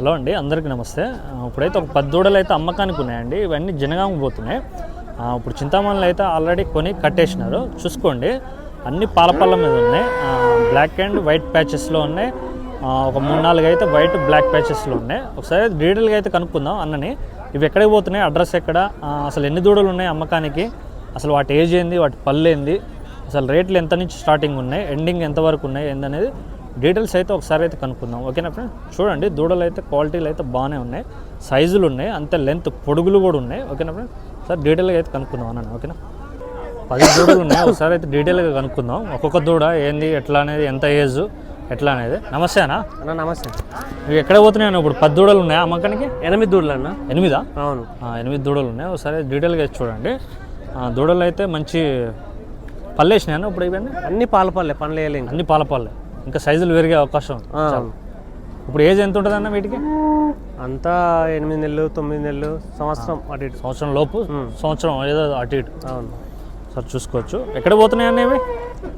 Hello అండి అందరికీ నమస్తే. ఇప్పుడైతే ఒక పది దూడలు అయితే అమ్మకానికి ఉన్నాయండి. ఇవన్నీ జనగామ పోతున్నాయి. ఇప్పుడు చింతామణిలో అయితే ఆల్రెడీ కొని కట్టేసినారు. చూసుకోండి అన్ని పాలపళ్ళ మీద ఉన్నాయి. బ్లాక్ అండ్ వైట్ ప్యాచెస్లో ఉన్నాయి. ఒక మూడు నాలుగు అయితే వైట్ బ్లాక్ ప్యాచెస్లో ఉన్నాయి. ఒకసారి డీటెయిల్గా అయితే కనుక్కుందాం అన్నని. ఇవి ఎక్కడికి పోతున్నాయి? అడ్రస్ ఎక్కడ? అసలు ఎన్ని దూడలు ఉన్నాయి అమ్మకానికి? అసలు వాటి ఏజ్ ఏంది? వాటి పళ్ళు ఏంది? అసలు రేట్లు ఎంత నుంచి స్టార్టింగ్ ఉన్నాయి? ఎండింగ్ ఎంతవరకు ఉన్నాయి? ఏందనేది డీటెయిల్స్ అయితే ఒకసారి అయితే కనుక్కుందాం. ఓకేనా ఫ్రెండ్ చూడండి దూడలు అయితే క్వాలిటీలు అయితే బాగానే ఉన్నాయి. సైజులు ఉన్నాయి అంతే లెంత్ పొడుగులు కూడా ఉన్నాయి. ఓకేనా ఫ్రెండ్ సార్ డీటెయిల్గా అయితే కనుక్కుందాం అన్న ఓకేనా? పది దూడలు ఉన్నాయి ఒకసారి అయితే డీటెయిల్గా కనుక్కుందాం. ఒక్కొక్క దూడ ఏంది ఎట్లా అనేది ఎంత ఏజ్ ఎట్లా అనేది. నమస్తే అన్న. అన్న నమస్తే. ఇవి ఎక్కడ పోతున్నాయి అన్న ఇప్పుడు? పది దూడలు ఉన్నాయా అమ్మకానికి? ఎనిమిది దూడలు అన్న. ఎనిమిదా? అవును. ఎనిమిది దూడలు ఉన్నాయి. ఒకసారి డీటెయిల్గా అయితే చూడండి. దూడలు అయితే మంచి పల్లేసినాయి ఇప్పుడు ఇవన్నీ? అన్ని పాల పనులు వేయలే ఇంకా. అన్ని పాల పళ్ళే. ఇంకా సైజులు పెరిగే అవకాశం. ఇప్పుడు ఏజ్ ఎంత ఉంటుంది అన్న వీటికి? అంతా ఎనిమిది నెలలు తొమ్మిది నెలలు సంవత్సరం అటు ఇటు. సంవత్సరం లోపు సంవత్సరం ఏదో అటు ఇటు. అవును. సార్ చూసుకోవచ్చు. ఎక్కడ పోతున్నాయి అన్న ఇవి?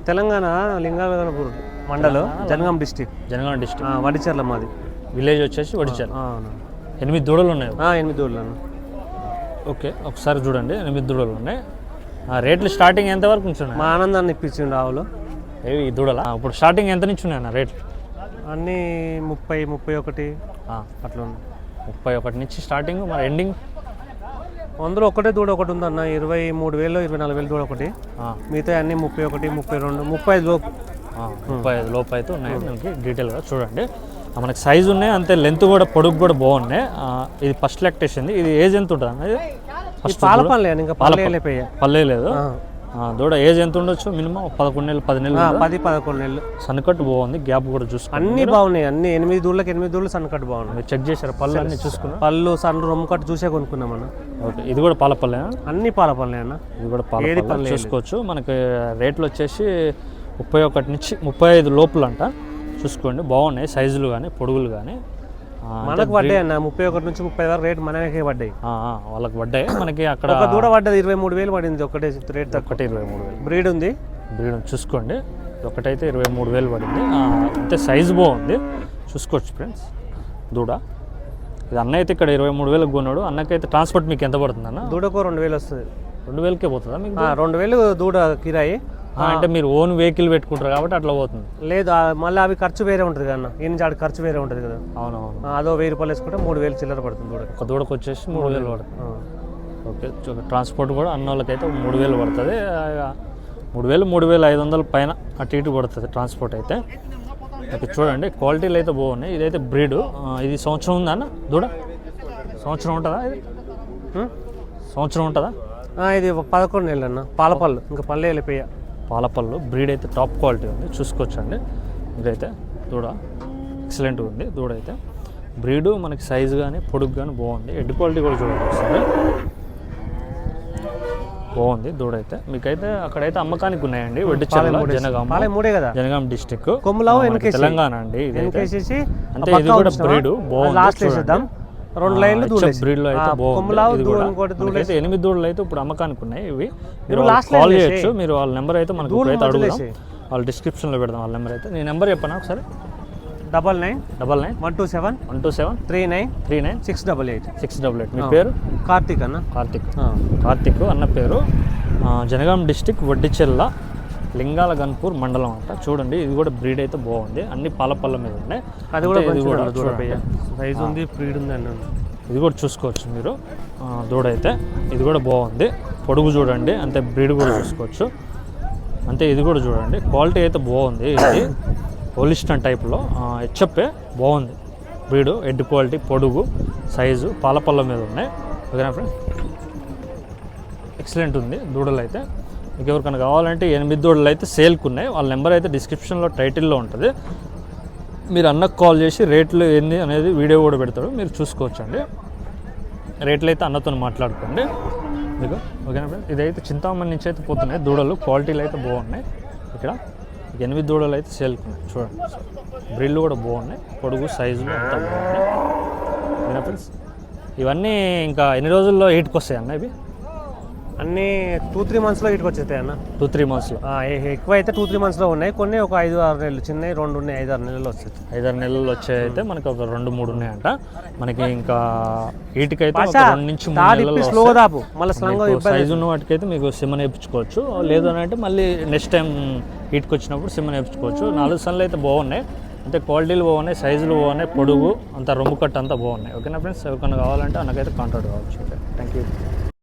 తెలంగాణ లింగాలగనపూర్ మండలం జనగాం డిస్టిక్. జనగామ డిస్ట్రిక్ట్ వడిచర్ల మాది. విలేజ్ వచ్చేసి వడిచారు అవును. ఎనిమిది దూడలు ఉన్నాయి. ఎనిమిది దూడలు అన్న ఓకే ఒకసారి చూడండి. ఎనిమిది దూడలు ఉన్నాయి. ఆ, రేట్లు స్టార్టింగ్ ఎంత వరకు నుంచి ఉన్నాయి మా ఆనందాన్ని ఇప్పించిండు ఆవులు ఏవి దూడల? ఇప్పుడు స్టార్టింగ్ ఎంత నుంచి ఉన్నాయి అన్న రేట్లు అన్నీ ముప్పై ముప్పై ఒకటి అట్లా ఉన్నాయి. ముప్పై ఒకటి నుంచి స్టార్టింగ్ మరి ఎండింగ్ అందులో ఒకటే దూడ ఒకటి ఉందన్న ఇరవై మూడు వేలు ఇరవై నాలుగు వేలు దూడ ఒకటి. మిగతా అన్ని ముప్పై ఒకటి ముప్పై రెండు ముప్పై ఐదు లోపు. ముప్పై ఐదు లోపు అయితే ఉన్నాయి. మనకి డీటెయిల్గా చూడండి. మనకి సైజు ఉన్నాయి అంతే లెంత్ కూడా పొడుగు కూడా బాగున్నాయి. ఇది ఫస్ట్ లెక్టేషన్ ఇది ఏజ్ ఎంత ఉంటుంది పాల పనులు ఇంకా పాలు వేయలేపోయా పల్లె లేదు. దూడ ఏజ్ ఎంత ఉండొచ్చు మినిమం? పదకొండు నెలలు పది నెలలు? పది పదకొండు నెలలు. సన్నకట్టు బాగుంది గ్యాప్ కూడా చూసుకోండి అన్ని బాగున్నాయి అన్ని ఎనిమిది దూళ్ళకి ఎనిమిది దూళ్ళు సన్నకట్టు బాగున్నాయి. చెక్ చేశారు? పళ్ళు అన్ని చూసుకున్నా? పళ్ళు సన్ను రొమ్ము కట్టు చూసే కొనుక్కున్నాం అన్న. ఓకే ఇది కూడా పాల పల్లె అన్ని పాల పనులే అన్న. ఇది కూడా పాల పల్లె చూసుకోవచ్చు. మనకి రేట్లు వచ్చేసి ముప్పై ఒకటి నుంచి ముప్పై ఐదు లోపల అంట చూసుకోండి బాగున్నాయి. సైజులు కానీ పొడుగులు కానీ మనకు పడ్డాయి అన్న ముప్పై ఒకటి నుంచి ముప్పై వరకు రేట్ మనకే పడ్డాయి. వాళ్ళకి పడ్డాయి. మనకి అక్కడ ఒక దూడ పడ్డది ఇరవై మూడు వేలు పడింది ఒకటే రేట్ తక్కువ. ఒకటి ఇరవై మూడు వేలు. బ్రీడ్ ఉంది? బ్రీడ్ చూసుకోండి. ఒకటైతే ఇరవై మూడు వేలు పడింది. అంతే సైజు బాగుంది. చూసుకోవచ్చు ఫ్రెండ్స్ దూడ. ఇది అన్న అయితే ఇక్కడ ఇరవై మూడు వేలకు కొన్నాడు. అన్నకైతే ట్రాన్స్పోర్ట్ మీకు ఎంత పడుతుంది అన్న దూడకు రెండు వేలు వస్తుంది. రెండు వేలకే పోతుందా మీకు రెండు వేలు దూడ కిరాయి. అంటే మీరు ఓన్ వెహికల్ పెట్టుకుంటారు కాబట్టి అట్లా పోతుంది. లేదు మళ్ళీ అవి ఖర్చు వేరే ఉంటుంది కదా అన్న ఈ నుంచి ఆడ ఖర్చు వేరే ఉంటుంది కదా. అవునవును. అదో వెయ్యి రూపాయలు వేసుకుంటే మూడు వేలు చిల్లర పడుతుంది దూడకి ఒక దూడకు వచ్చేసి మూడు వేలు పడుతుంది. ఓకే చూ- ట్రాన్స్పోర్ట్ కూడా అన్న వాళ్ళకైతే మూడు వేలు పడుతుంది. మూడు వేలు మూడు వేలు ఐదు వందల పైన అటు ఇటు పడుతుంది ట్రాన్స్పోర్ట్ అయితే. ఓకే చూడండి క్వాలిటీలు అయితే బాగున్నాయి. ఇదైతే బ్రీడ్ ఇది సంవత్సరం ఉందా అన్న దూడ? సంవత్సరం ఉంటుందా ఇది? సంవత్సరం ఉంటుందా? ఇది పదకొండు నెలలు అన్న. పాల పళ్ళు ఇంకా పల్లె వెళ్ళిపోయా పాలపళ్ళు బ్రీడ్ అయితే టాప్ క్వాలిటీ ఉంది. చూసుకోవచ్చండి. ఇదైతే దూడ ఎక్సలెంట్గా ఉంది. దూడ అయితే బ్రీడు మనకి సైజు కానీ పొడుగు కానీ బాగుంది. ఎడ్ క్వాలిటీ కూడా చూడండి బాగుంది దూడ అయితే. మీకైతే అక్కడైతే అమ్మకానికి ఉన్నాయండి. వడ్డిచర్ల కదా? జనగాం డిస్టిక్ తెలంగాణ అండి అంటే ఇది కూడా బ్రీడ్. బాగుంది రెండు లైన్లు దూడేసి బ్రీడ్లో అయితే ఎనిమిది దూడలు అయితే ఇప్పుడు అమ్మకానికి ఉన్నాయి ఇవి మీరు కాల్ చేయొచ్చు. మీరు వాళ్ళ నెంబర్ అయితే మనకు ఇప్పుడైతే అడుగుదాం. వాళ్ళ డిస్క్రిప్షన్లో పెడదాం వాళ్ళ నెంబర్ అయితే. నీ నెంబర్ చెప్పనా ఒకసారి? Double nine double nine one two seven one two seven three nine three nine six double eight. Six double eight. మీ పేరు? కార్తీక్ అన్న. కార్తిక్. కార్తిక్ అన్న పేరు. జనగాం డిస్టిక్ వడ్డిచెల్ల లింగాల గన్పూర్ మండలం అంట. చూడండి ఇది కూడా బ్రీడ్ అయితే బాగుంది. అన్ని పాలపల్ల మీద ఉన్నాయి. అది కూడా ఇది కూడా. సైజ్ ఉంది బ్రీడ్ ఇది కూడా చూసుకోవచ్చు మీరు. దూడ అయితే. ఇది కూడా బాగుంది. పొడుగు చూడండి అంతే బ్రీడ్ కూడా చూసుకోవచ్చు. అంతే ఇది కూడా చూడండి. క్వాలిటీ అయితే బాగుంది ఇది. పోలిస్టన్ టైప్లో. హెచ్ఎప్పే బాగుంది. బ్రీడు హెడ్ క్వాలిటీ పొడుగు సైజు పాలపల్ల మీద ఉన్నాయి. ఓకేనా ఫ్రెండ్ ఎక్సలెంట్ ఉంది దూడలు అయితే. మీకు ఎవరికైనా కావాలంటే ఎనిమిది దూడలు అయితే సేల్కి ఉన్నాయి. వాళ్ళ నెంబర్ అయితే డిస్క్రిప్షన్లో టైటిల్లో ఉంటుంది. మీరు అన్నకు కాల్ చేసి రేట్లు ఏంది అనేది వీడియో కూడా పెడతాడు. మీరు చూసుకోవచ్చండి. రేట్లు అయితే అన్నతో మాట్లాడుకోండి. మీకు ఓకేనా ఫ్రెండ్ ఇదైతే చింతామణి నుంచి అయితే పోతున్నాయి దూడలు. క్వాలిటీలు అయితే బాగున్నాయి. ఇక్కడ ఎనిమిది దూడలు అయితే సేల్కున్నాయి చూడండి. బ్రిల్లు కూడా బాగున్నాయి. పొడుగు సైజులు అంతా బాగున్నాయి. ఓకేనా ఫ్రెండ్స్ ఇవన్నీ ఇంకా ఎన్ని రోజుల్లో ఎయిట్కి వస్తాయి అన్న ఇవి? అన్నీ టూ త్రీ మంత్స్లో ఇటుకు వచ్చేస్తాయి అన్న. టూ త్రీ మంత్స్లో ఎక్కువ అయితే టూ త్రీ మంత్స్లో ఉన్నాయి. కొన్ని ఒక ఐదు ఆరు నెలలు చిన్నవి రెండు ఉన్నాయి ఐదు ఆరు నెలలు వస్తాయి. ఐదారు నెలలు వచ్చే అయితే మనకి ఒక రెండు మూడు ఉన్నాయంట. మనకి ఇంకా వీటికైతే రెండు నుంచి దాపు. మళ్ళీ స్లంగా సైజు ఉన్న వాటికైతే మీకు సిమ్ నేర్పించుకోవచ్చు లేదు అని అంటే మళ్ళీ నెక్స్ట్ టైం వీటికి వచ్చినప్పుడు సిమ్ నేర్పించుకోవచ్చు నాలుగు సన్లు అయితే బాగున్నాయి. అంటే క్వాలిటీలు బాగున్నాయి సైజులు బాగున్నాయి పొడుగు అంత రొమ్ము కట్టు అంతా బాగున్నాయి. ఓకేనా ఫ్రెండ్స్? ఎవరికైనా కావాలంటే నాకైతే కాంటాక్ట్ కావచ్చు. ఓకే. Thank you